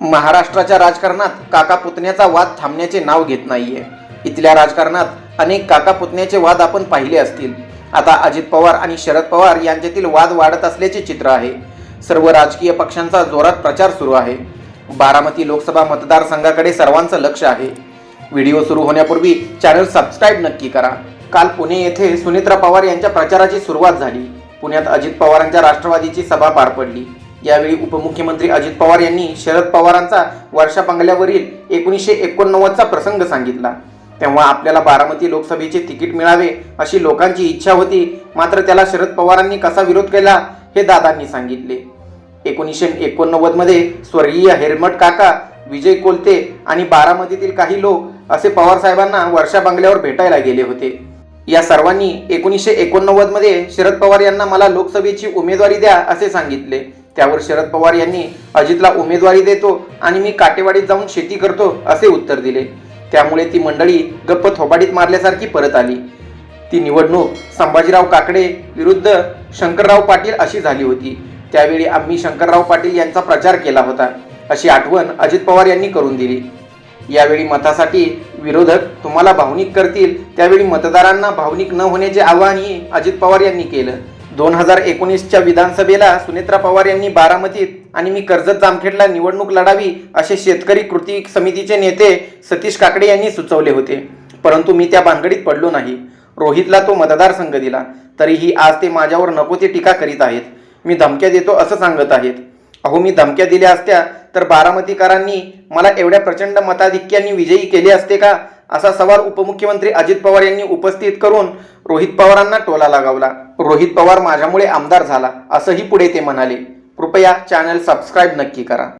महाराष्ट्राच्या राजकारणात काका पुतण्याचा वाद थांबण्याचे नाव घेत नाहीये. इथल्या राजकारणात अनेक काका पुतण्याचे वाद आपण पाहिले असतील. आता अजित पवार आणि शरद पवार यांच्यातील वाद वाढत असल्याचे चित्र आहे. सर्व राजकीय पक्षांचा जोरात प्रचार सुरू आहे. बारामती लोकसभा मतदारसंघाकडे सर्वांचं लक्ष आहे. व्हिडिओ सुरू होण्यापूर्वी चॅनल सबस्क्राईब नक्की करा. काल पुणे येथे सुनित्रा पवार यांच्या प्रचाराची सुरुवात झाली. पुण्यात अजित पवारांच्या राष्ट्रवादीची सभा पार पडली. यावेळी उपमुख्यमंत्री अजित पवार यांनी शरद पवारांचा वर्षा बंगल्यावरील एकोणीसशे एकोणनव्वदचा प्रसंग सांगितला. तेव्हा आपल्याला बारामती लोकसभेचे तिकीट मिळावे अशी लोकांची इच्छा होती मात्र त्याला शरद पवारांनी कसा विरोध केला हे दादांनी सांगितले. एकोणीसशे एकोणनव्वदमध्ये स्वर्गीय हेरमट काका विजय कोलते आणि बारामतीतील काही लोक असे पवार साहेबांना वर्षा बंगल्यावर भेटायला गेले होते. या सर्वांनी एकोणीसशे एकोणनव्वदमध्ये शरद पवार यांना मला लोकसभेची उमेदवारी द्या असे सांगितले. त्यावर शरद पवार यांनी अजितला उमेदवारी देतो आणि मी काटेवाडीत जाऊन शेती करतो असे उत्तर दिले. त्यामुळे ती मंडळी गप्प थोबाडीत मारल्यासारखी परत आली. ती निवडणूक संभाजीराव काकडे विरुद्ध शंकरराव पाटील अशी झाली होती. त्यावेळी आम्ही शंकरराव पाटील यांचा प्रचार केला होता. अशी आठवण अजित पवार यांनी करून दिली. यावेळी मतासाठी विरोधक तुम्हाला भावनिक करतील त्यावेळी मतदारांना भावनिक न होण्याचे आवाहनही अजित पवार यांनी केलं. दोन हजार एकोणीसच्या विधानसभेला सुनेत्रा पवार यांनी बारामतीत आणि मी कर्जत जामखेडला निवडणूक लढावी असे शेतकरी कृती समितीचे नेते सतीश काकडे यांनी सुचवले होते. परंतु मी त्या भानगडीत पडलो नाही. रोहितला तो मतदारसंघ दिला. तरीही आज ते माझ्यावर नको ते टीका करीत आहेत. मी धमक्या देतो असं सांगत आहेत. अहो मी धमक्या दिल्या असत्या तर बारामतीकरांनी मला एवढ्या प्रचंड मताधिक्यांनी विजयी केले असते का? असा सवाल उपमुख्यमंत्री अजित पवार यांनी उपस्थित करून रोहित पवारांना टोला लगावला. रोहित पवार माझ्यामुळे आमदार झाला असंही पुढे ते म्हणाले. कृपया चॅनल सबस्क्राईब नक्की करा.